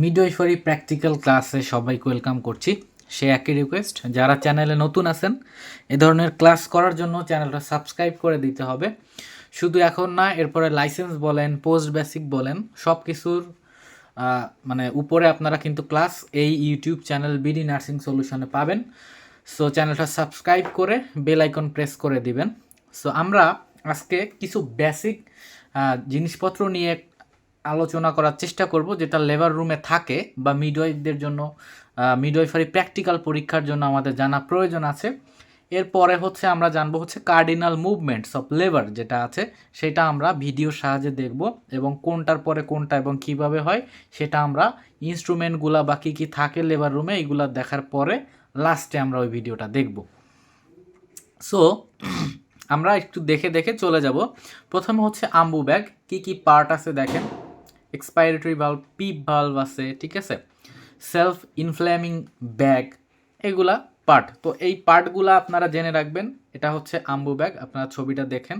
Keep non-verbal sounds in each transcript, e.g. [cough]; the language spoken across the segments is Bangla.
মিডওয়াইফারি প্র্যাকটিক্যাল ক্লাসে সবাইকে ওয়েলকাম করছি। সে একই রিকোয়েস্ট যারা চ্যানেলে নতুন আছেন, এ ধরনের ক্লাস করার জন্য চ্যানেলটা সাবস্ক্রাইব করে দিতে হবে। শুধু এখন না, এরপরে লাইসেন্স বলেন পোস্ট বেসিক বলেন সব কিছুর মানে উপরে আপনারা কিন্তু ক্লাস এই ইউটিউব চ্যানেল বিডি নার্সিং সলিউশনে পাবেন। সো চ্যানেলটা সাবস্ক্রাইব করে বেল আইকন প্রেস করে দিবেন। সো আমরা আজকে কিছু বেসিক জিনিসপত্র নিয়ে আলোচনা করার চেষ্টা করব যেটা লেবার রুমে থাকে বা মিডওয়াইফদের জন্য মিডওয়াইফারি প্র্যাকটিক্যাল পরীক্ষার জন্য আমাদের জানা প্রয়োজন আছে। এরপরে হচ্ছে আমরা জানব হচ্ছে কার্ডিনাল মুভমেন্টস অফ লেবার যেটা আছে, সেটা আমরা ভিডিওর সাহায্যে দেখব এবং কোনটার পরে কোনটা এবং কীভাবে হয়, সেটা আমরা ইনস্ট্রুমেন্টগুলা বা কী কী থাকে লেবার রুমে এইগুলা দেখার পরে লাস্টে আমরা ওই ভিডিওটা দেখব। সো আমরা একটু দেখে দেখে চলে যাব। প্রথমে হচ্ছে আম্বু ব্যাগ, কী কী পার্ট আছে দেখেন। এক্সপাইরেটরি ভাল্ভ পিপ ভাল্ভ আছে, ঠিক আছে? সেলফ ইনফ্ল্যামিং ব্যাগ এগুলা পার্ট তো এই পার্টগুলা আপনারা জেনে রাখবেন, এটা হচ্ছে আম্বু ব্যাগ আপনারা ছবিটা দেখেন।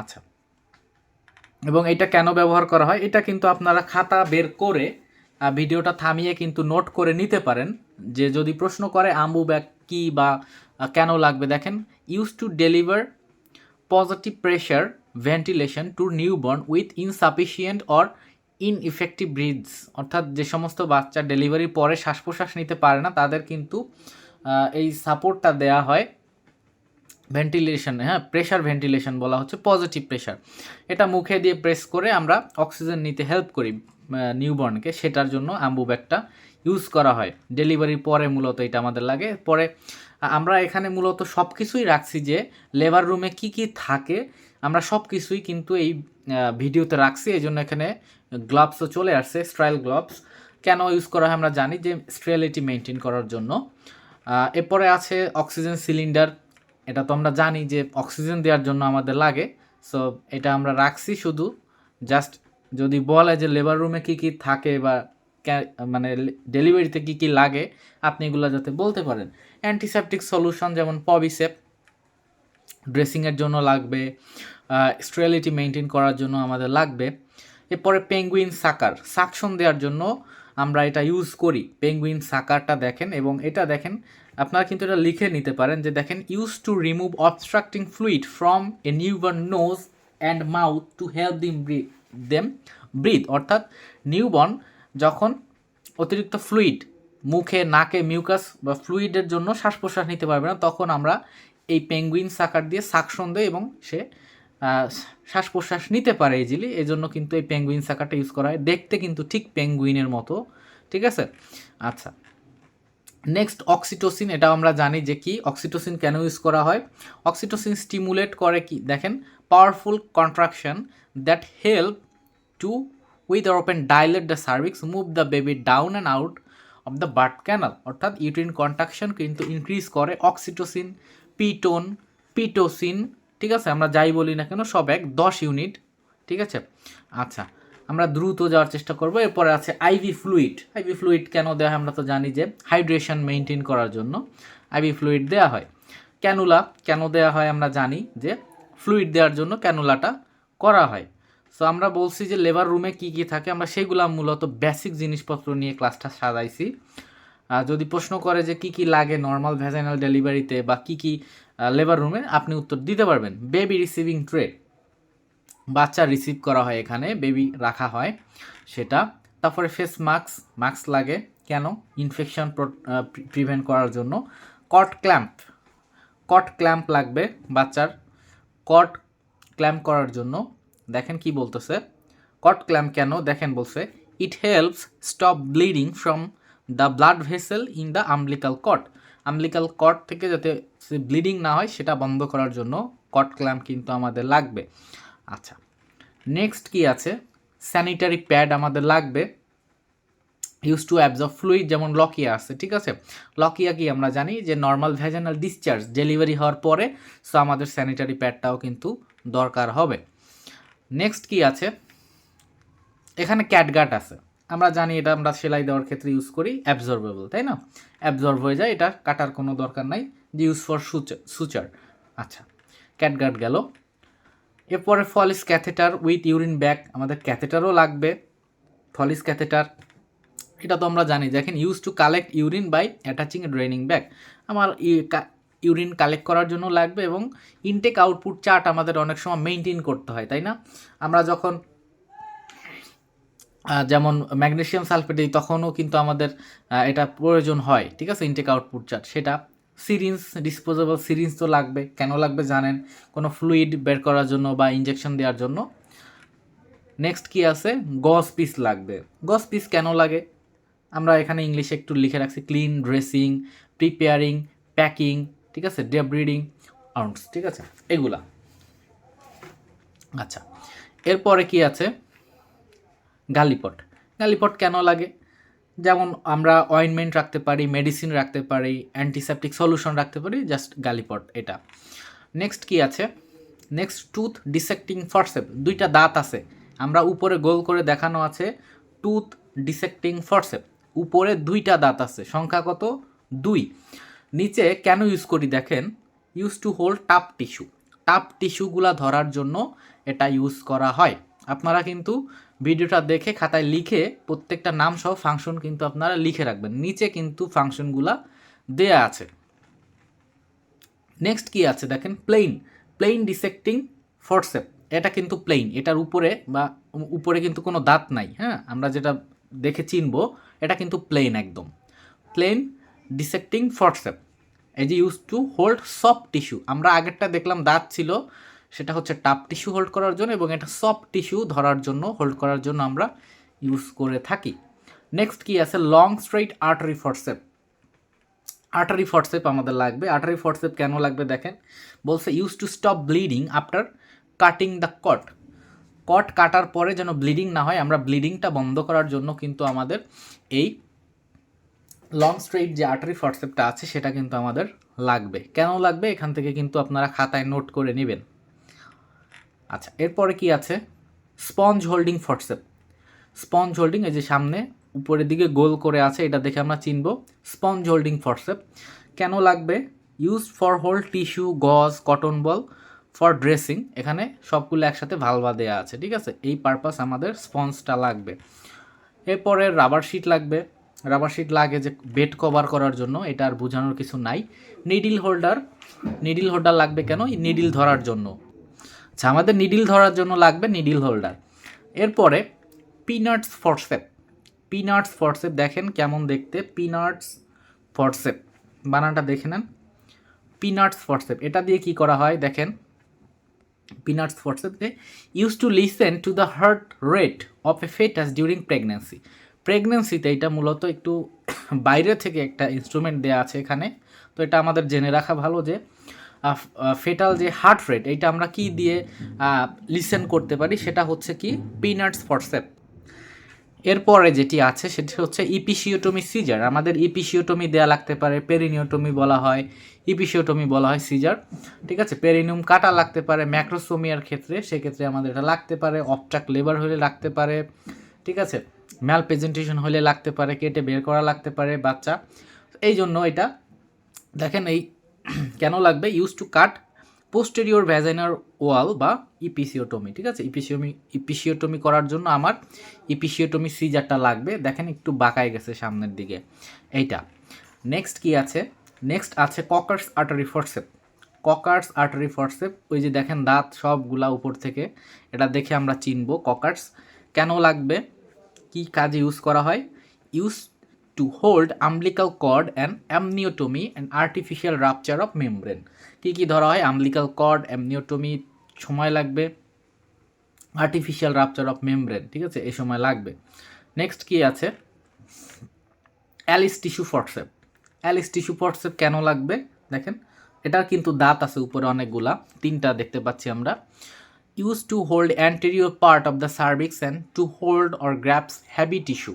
আচ্ছা। এবং এটা কেন ব্যবহার করা হয়? এটা কিন্তু আপনারা খাতা বের করে ভিডিওটা থামিয়ে কিন্তু নোট করে নিতে পারেন, যে যদি প্রশ্ন করে আম্বু ব্যাগ কি বা কেন লাগবে, দেখেন use to deliver positive pressure ventilation to newborn with insufficient or ineffective breaths অর্থাৎ যে সমস্ত বাচ্চা ডেলিভারির পরে শ্বাস প্রশ্বাস নিতে পারে না, তাদের কিন্তু এই সাপোর্টটা দেয়া হয় ভেন্টিলেশন হ্যাঁ প্রেশার ভেন্টিলেশন বলা হচ্ছে পজিটিভ প্রেশার এটা মুখে দিয়ে প্রেস করে আমরা অক্সিজেন নিতে হেল্প করি নিউবর্নকে সেটার জন্য আম্বু ব্যাগটা ইউজ করা হয়। ডেলিভারির পরে মূলত এটা আমাদের লাগে। পরে আমরা এখানে মূলত সব কিছুই রাখছি যে লেবার রুমে কি কি থাকে আমরা সব কিছুই কিন্তু এই ভিডিওতে রাখছি এই জন্য এখানে গ্লাভসও চলে আসছে স্ট্রাইল গ্লাভস কেন ইউজ করা হয় আমরা জানি যে স্ট্রেলিটি মেনটেন করার জন্য। এরপরে আছে অক্সিজেন সিলিন্ডার এটা তো আমরা জানি যে অক্সিজেন দেওয়ার জন্য আমাদের লাগে। সো এটা আমরা রাখছি শুধু। জাস্ট যদি বলে যে লেবার রুমে কি কি থাকে বা মানে ডেলিভারিতে কি কি লাগে, আপনি এগুলো যাতে বলতে পারেন। অ্যান্টিসেপটিক সলিউশন যেমন পবিসেপ ড্রেসিংয়ের জন্য লাগবে। স্ট্রেলিটি মেনটেন করার জন্য আমাদের লাগবে। এরপরে পেঙ্গুইন সাকার সাকশন দেওয়ার জন্য আমরা এটা ইউজ করি। পেঙ্গুইন সাকারটা দেখেন এবং এটা দেখেন, আপনারা কিন্তু এটা লিখে নিতে পারেন যে দেখেন use to remove obstructing fluid from a newborn nose and mouth to help them them breathe অর্থাৎ নিউবর্ন যখন অতিরিক্ত ফ্লুইড মুখে, নাকে মিউকাস বা ফ্লুইডের জন্য শ্বাস প্রশ্বাস নিতে পারবে না, তখন আমরা এই পেঙ্গুইন সাকার দিয়ে সাকশন দেয় এবং সে শ্বাস প্রশ্বাস নিতে পারে ইজিলি এই জন্য কিন্তু এই পেঙ্গুইন সাকারটা ইউজ করা হয়। দেখতে কিন্তু ঠিক পেঙ্গুইনের মতো, ঠিক আছে? আচ্ছা। নেক্সট অক্সিটোসিন এটা আমরা জানি যে কি? অক্সিটোসিন কেন ইউজ করা হয়? অক্সিটোসিন স্টিমুলেট করে কি? দেখেন powerful contraction that help to with open dilate the cervix move the baby down and out of the birth canal অর্থাৎ ইউট্রিন কন্ট্রাকশন কিন্তু ইনক্রিজ করে অক্সিটোসিন পিটোন পিটোসিন ঠিক আছে? আমরা যাই বলি না কেন, সব এক, দশ ইউনিট, ঠিক আছে? আচ্ছা আমরা দ্রুত যাওয়ার চেষ্টা করব। এরপরে আছে আইভি ফ্লুইড। আইভি ফ্লুইড কেন দেওয়া হয়? আমরা তো জানি যে হাইড্রেশন মেনটেন করার জন্য আইভি ফ্লুইড দেওয়া হয়। ক্যানুলা কেন দেওয়া হয় আমরা জানি যে ফ্লুইড দেওয়ার জন্য ক্যানুলাটা করা হয়। সো আমরা বলছি যে লেবার রুমে কি কি থাকে? আমরা সেগুলা মূলত বেসিক জিনিসপত্র নিয়ে ক্লাসটা সাজাইছি। যদি প্রশ্ন করে যে কি কি লাগে নর্মাল ভ্যাজাইনাল ডেলিভারিতে বা কি কি লেবার রুমে আপনি উত্তর দিতে পারবেন। বেবি রিসিভিং ট্রে বাচ্চা রিসিভ করা হয় এখানে বেবি রাখা হয় সেটা। তারপরে ফেস মাস্ক মাস্ক লাগে। কেন? ইনফেকশন প্রিভেন্ট করার জন্য। কট ক্ল্যাম্প কট ক্ল্যাম্প লাগবে বাচ্চার। কট ক্ল্যাম্প করার জন্য। দেখেন কি বলতেছে। কট ক্ল্যাম্প কেন? দেখেন বলছে it helps stop bleeding from the blood vessel in the umbilical cord umbilical cord থেকে যাতে ব্লিডিং না হয়, সেটা বন্ধ করার জন্য কট ক্ল্যাম্প কিন্তু আমাদের লাগবে। আচ্ছা নেক্সট কি আছে? স্যানিটারি প্যাড আমাদের লাগবে। ইউজ টু অ্যাবজর্ব ফ্লুইড যেমন লকিয়া আছে, ঠিক আছে? লকিয়া কি আমরা জানি যে নর্মাল ভ্যাজানাল ডিসচার্জ ডেলিভারি হওয়ার পরে সো আমাদের স্যানিটারি প্যাডটাও কিন্তু দরকার হবে। নেক্সট কি আছে? এখানে ক্যাটগার্ড আছে। আমরা জানি এটা আমরা সেলাই দেওয়ার ক্ষেত্রে ইউজ করি অ্যাবজর্বেবল তাই না? অ্যাবজর্ব হয়ে যায়, এটা কাটার কোনো দরকার নাই যে ইউজ ফর সুচার আচ্ছা ক্যাটগার্ড গেল। এরপরে Foley's catheter with urine bag আমাদের ক্যাথেটারও লাগবে ফলিস ক্যাথেটার এটা তো আমরা জানি, দেখেন use to collect urine by attaching a draining bag আমার ইউরিন কালেক্ট করার জন্য লাগবে এবং ইনটেক আউটপুট চার্ট আমাদের অনেক সময় মেনটেন করতে হয়, তাই না? আমরা যখন যেমন ম্যাগনেশিয়াম সালফেট তখনও কিন্তু আমাদের এটা প্রয়োজন হয়, ঠিক আছে ইনটেক আউটপুট চার্ট সেটা সিরিঞ্জ ডিসপোজেবল সিরিঞ্জ তো লাগবে, কেন লাগবে জানেন, কোনো ফ্লুইড বের করার জন্য বা ইনজেকশন দেওয়ার জন্য। নেক্সট কি আছে? গস পিস লাগবে। গস পিস কেন লাগে? আমরা এখানে ইংলিশে একটু লিখে রাখছি ক্লিন ড্রেসিং প্রিপেয়ারিং প্যাকিং ঠিক আছে ডেব্রিডিং আউন্টস ঠিক আছে, এগুলা। আচ্ছা এরপরে কি আছে? গালিপট। গালিপট কেন লাগে? যেমন আমরা অয়েনমেন্ট রাখতে পারি মেডিসিন রাখতে পারি অ্যান্টিসেপটিক সলিউশন রাখতে পারি জাস্ট গালিপট এটা। নেক্সট কি আছে? নেক্সট টুথ ডিসেক্টিং ফরসেপ দুইটা দাঁত আছে। আমরা উপরে গোল করে দেখানো আছে টুথ ডিসেক্টিং ফরসেপ উপরে দুইটা দাঁত আছে, সংখ্যা কত? দুই। নিচে কেন ইউজ করি দেখেন? Use to hold tough tissue tough টিস্যুগুলা ধরার জন্য এটা ইউজ করা হয়। আপনারা কিন্তু ভিডিওটা দেখে খাতায় লিখে প্রত্যেকটা নাম সহ ফাংশন কিন্তু আপনারা লিখে রাখবেন। নিচে কিন্তু ফাংশনগুলা দেয়া আছে। নেক্সট কি আছে দেখেন? প্লেন প্লেন ডিসেক্টিং ফোর্সেপ এটা কিন্তু প্লেন এটার উপরে বা উপরে কিন্তু কোনো দাঁত নাই হ্যাঁ? আমরা যেটা দেখে চিনবো, এটা কিন্তু প্লেন একদম। প্লেন ডিসেক্টিং ফোর্সেপ এই যে use to hold soft tissue আমরা আগেরটা দেখলাম দাঁত ছিল সেটা হচ্ছে টাপ টিস্যু হোল্ড করার জন্য এবং এটা সফট টিস্যু ধরার জন্য হোল্ড করার জন্য আমরা ইউজ করে থাকি। নেক্সট কি আছে? Long straight artery forceps artery forceps আমাদের লাগবে। আর্টারি ফটসেপ কেন লাগবে দেখেন? বলছে use to stop bleeding after cutting the cord cord কাটার পরে যেন ব্লিডিং না হয়, আমরা ব্লিডিংটা বন্ধ করার জন্য কিন্তু আমাদের এই লং স্ট্রেইট যে আর্টারি ফটসেপটা আছে, সেটা কিন্তু আমাদের লাগবে। কেন লাগবে? এখান থেকে কিন্তু আপনারা খাতায় নোট করে নেবেন। আচ্ছা এরপরে কি আছে? Sponge holding forceps sponge holding, এই যে সামনে, উপরের দিকে গোল করে আছে, এটা দেখে আমরা চিনব। স্পঞ্জ হোল্ডিং ফরসেপ কেন লাগবে? Use for hold tissue, gauze, cotton ball, for dressing. এখানে সবগুলো একসাথে ভালভা দেওয়া আছে, ঠিক আছে? এই পারপাস আমাদের স্পঞ্জটা লাগবে। এরপরে রাবার শিট লাগবে। রাবার শিট লাগে যে বেড কভার করার জন্য, এটা আর বোঝানোর কিছু নাই। নিডিল হোল্ডার নিডিল হোল্ডার লাগবে কেন? নিডিল ধরার জন্য। আচ্ছা আমাদের নিডিল ধরার জন্য লাগবে নিডিল হোল্ডার এরপরে পিনাটস ফরসেপ পিনাটস ফরসেপ দেখেন কেমন দেখতে। পিনাটস ফরসেপ বানানটা দেখে নেন। পিনাটস ফরসেপ এটা দিয়ে কি করা হয় দেখেন। Pinard's forceps use to listen to the heart rate of a fetus during pregnancy প্রেগনেন্সিতে এটা মূলত একটু [coughs] বাইরে থেকে একটা ইনস্ট্রুমেন্ট দেওয়া আছে এখানে। তো এটা আমাদের জেনে রাখা ভালো যে ফেটাল যে হার্ট রেট এইটা আমরা কি দিয়ে লিসেন করতে পারি, সেটা হচ্ছে কি পিনাটস ফরসেপ এরপরে যেটি আছে, সেটি হচ্ছে ইপিসিওটমি সিজার আমাদের ইপিসিওটমি দেয়া লাগতে পারে পেরিনিওটমি বলা হয় ইপিসিওটমি বলা হয় সিজার ঠিক আছে? পেরিনিয়াম কাটা লাগতে পারে ম্যাক্রোসোমিয়ার ক্ষেত্রে, সেক্ষেত্রে আমাদের এটা লাগতে পারে অপট্রাক লেবার হলে লাগতে পারে, ঠিক আছে? ম্যাল প্রেজেন্টেশন হলে লাগতে পারে, কেটে বের করা লাগতে পারে বাচ্চা। এই জন্য এটা, দেখেন এই কেন লাগবে? Use to cut posterior vaginal wall বা ইপিসিওটমি ঠিক আছে? ইপিসিওমি ইপিসিওটমি করার জন্য আমার ইপিসিওটমি সিজারটা লাগবে। দেখেন একটু বাঁকায় গেছে সামনের দিকে। এইটা। নেক্সট কি আছে? নেক্সট আছে Kocher's artery forceps Kocher's artery forceps ওই যে দেখেন দাঁত সবগুলা উপর থেকে, এটা দেখে আমরা চিনব ককার্স কেন লাগবে? কি কাজে ইউজ করা হয়? Use to hold umbilical cord and amniotomy and artificial rupture of membrane কী কী ধরা হয়? আমলিকাল কর্ড অ্যামনিওটমি সময় লাগবে। আর্টিফিশিয়াল রাপচার অফ মেমব্রেন ঠিক আছে? এই সময় লাগবে। নেক্সট কি আছে? Allis tissue forceps Allis tissue forceps কেন লাগবে? দেখেন, এটার কিন্তু দাঁত আছে উপরে অনেকগুলা, তিনটা দেখতে পাচ্ছি আমরা। Use to hold anterior part of the cervix and to hold or grasp heavy tissue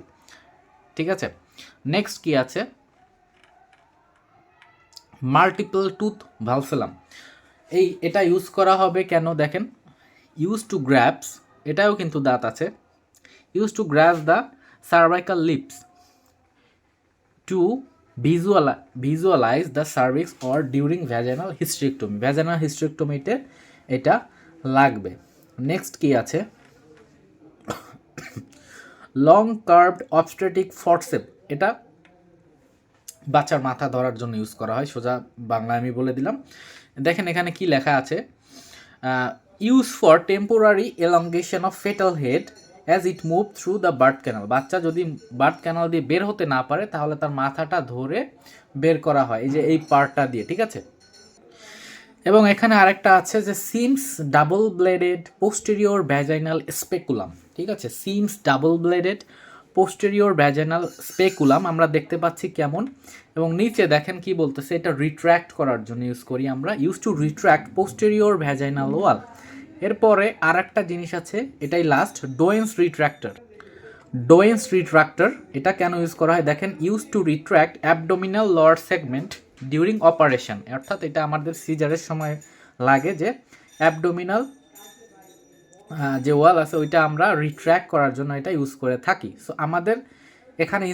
ঠিক আছে? নেক্সট কি আছে? মাল্টিপল টুথ ভালসেলাম এই এটা ইউজ করা হবে কেন দেখেন? ইউজ টু গ্র্যাপস এটাও কিন্তু দাঁত আছে। Use to grasp the cervical lips to ভিজুয়ালা visualize the cervix or during vaginal hysterectomy vaginal হিস্ট্রিকটমিতে এটা লাগবে। নেক্সট কি আছে? লং কার্ভড অবস্ট্রেটিক ফর্সেপ এটা বাচ্চার মাথা ধরার জন্য ইউজ করা হয়, সোজা বাংলায় আমি বলে দিলাম। দেখেন এখানে কি লেখা আছে? Use for temporary elongation of fetal head as it move through the birth canal বাচ্চা যদি বার্থ ক্যানাল দিয়ে বের হতে না পারে, তাহলে তার মাথাটা ধরে বের করা হয়, এই যে এই পার্টটা দিয়ে, ঠিক আছে? এবং এখানে আরেকটা আছে যে Sims double bladed posterior vaginal speculum ঠিক আছে? Sims double bladed posterior vaginal speculum আমরা দেখতে পাচ্ছি কেমন, এবং নিচে দেখেন কি বলতেছে, এটা রিট্র্যাক্ট করার জন্য ইউজ করি আমরা use to retract posterior vaginal wall এরপরে আর একটা জিনিস আছে, এটাই last Doyen's retractor Doyen's retractor এটা কেন ইউজ করা হয়? দেখেন use to retract abdominal lower segment during operation অর্থাৎ এটা আমাদের সিজারের সময় লাগে যে অ্যাবডোমিনাল যে ওয়াল আছে, ওইটা আমরা রিট্র্যাক করার জন্য এটা ইউজ করে থাকি। সো আমাদের এখানে